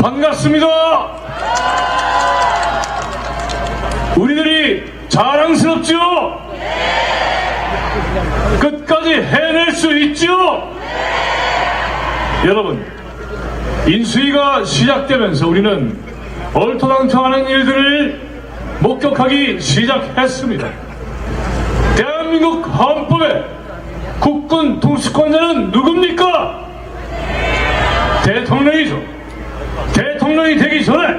반갑습니다. 우리들이 자랑스럽죠? 끝까지 해낼 수 있죠? 여러분, 인수위가 시작되면서 우리는 얼토당토하는 일들을 목격하기 시작했습니다. 대한민국 헌법에 국군 통수권자는 누굽니까? 대통령이죠. 대통령이 되기 전에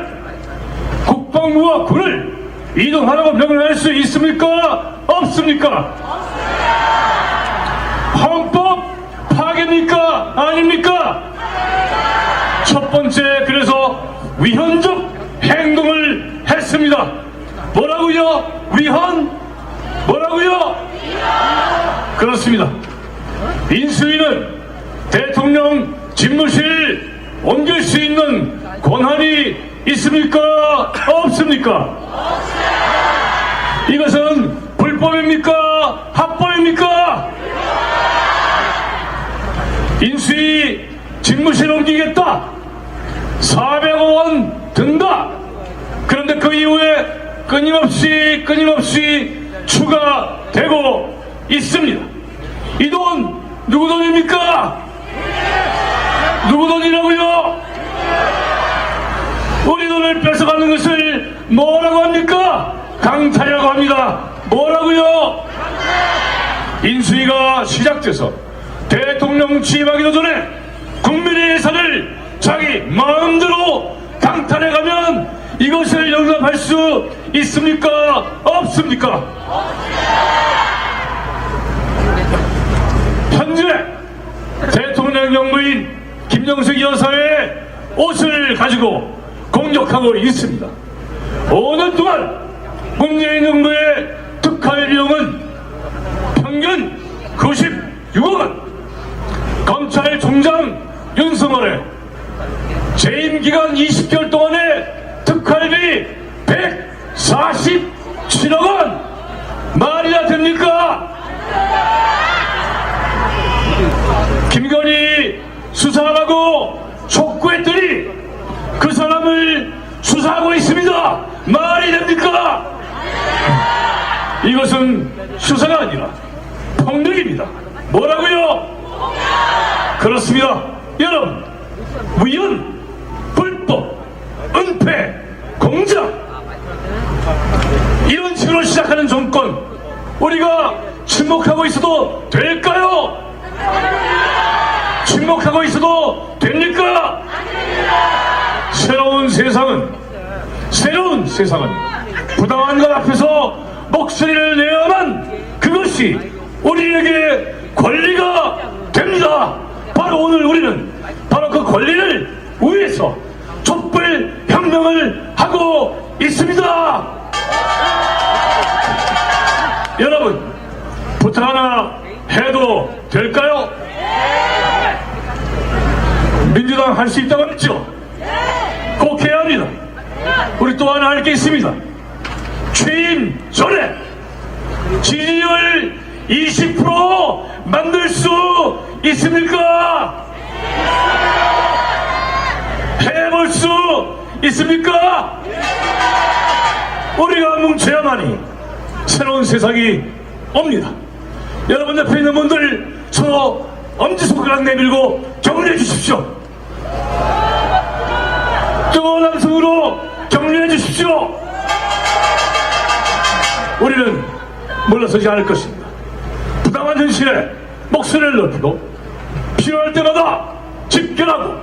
국방부와 군을 이동하라고 명령할 수 있습니까? 없습니까? 헌법 파괴입니까? 아닙니까? 첫 번째 그래서 위헌적 행동을 했습니다. 뭐라고요? 위헌? 뭐라고요? 그렇습니다. 인수위는 대통령 집무실 옮길 수 있는 권한이 있습니까? 없습니까? 이것은 불법입니까? 합법입니까? 인수위 집무실 옮기겠다. 400억 원 든다. 그런데 그 이후에 끊임없이 끊임없이 추가되고 있습니다. 이 돈 누구 돈입니까? 누구 돈이라고요? 돈을 뺏어가는 것을 뭐라고 합니까? 강탈이라고 합니다. 뭐라고요? 인수위가 시작돼서 대통령 취임하기도 전에 국민의 예산을 자기 마음대로 강탈해가면 이것을 용납할 수 있습니까? 없습니까? 현재 대통령 영부인 김정숙 여사의 옷을 가지고 공격하고 있습니다. 5년 동안 문재인 정부의 특활 비용은 평균 96억 원. 검찰총장 윤석열의 재임 기간 20개월 동안의 특활비 147억 원. 말이나 됩니까? 김건희 수사하라고 촉구했더니 그 사람을 수사하고 있습니다. 말이 됩니까? 이것은 수사가 아니라 폭력입니다. 뭐라고요? 그렇습니다. 여러분, 위헌, 불법, 은폐, 공작 이런 식으로 시작하는 정권 우리가 침묵하고 있어도 될까요? 침묵하고 있어도 됩니까? 세상은 새로운 세상은 부당한 것 앞에서 목소리를 내야만 그것이 우리에게 권리가 됩니다. 바로 오늘 우리는 바로 그 권리를 위해서 촛불 혁명을 하고 있습니다. 여러분 부탁 하나 해도 될까요? 민주당 할 수 있다고 했죠? 합니다. 우리 또 하나 할게 있습니다. 취임 전에 지지율 20% 만들 수 있습니까? 해볼 수 있습니까? 우리가 뭉쳐야만이 새로운 세상이 옵니다. 여러분 옆에 있는 분들 서로 엄지손가락 내밀고 격려해 주십시오. 뜨거운 함성으로 격려해 주십시오. 우리는 물러서지 않을 것입니다. 부당한 현실에 목소리를 높이고 필요할 때마다 집결하고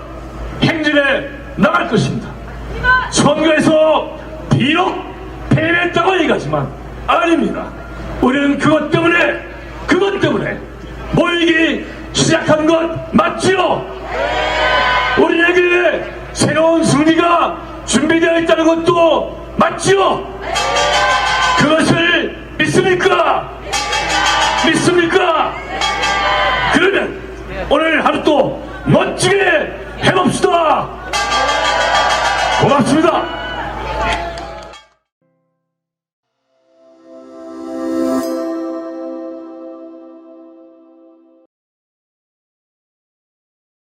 행진해 나갈 것입니다. 선거에서 비록 패배했다고 얘기하지만 아닙니다. 우리는 그것 때문에 그것 때문에 모이기 시작한 것 맞지요? 우리에게 새로운 준비되어 있다는 것도 맞지요? 그것을 믿습니까? 믿습니까? 그러면 오늘 하루 또 멋지게 해봅시다. 고맙습니다.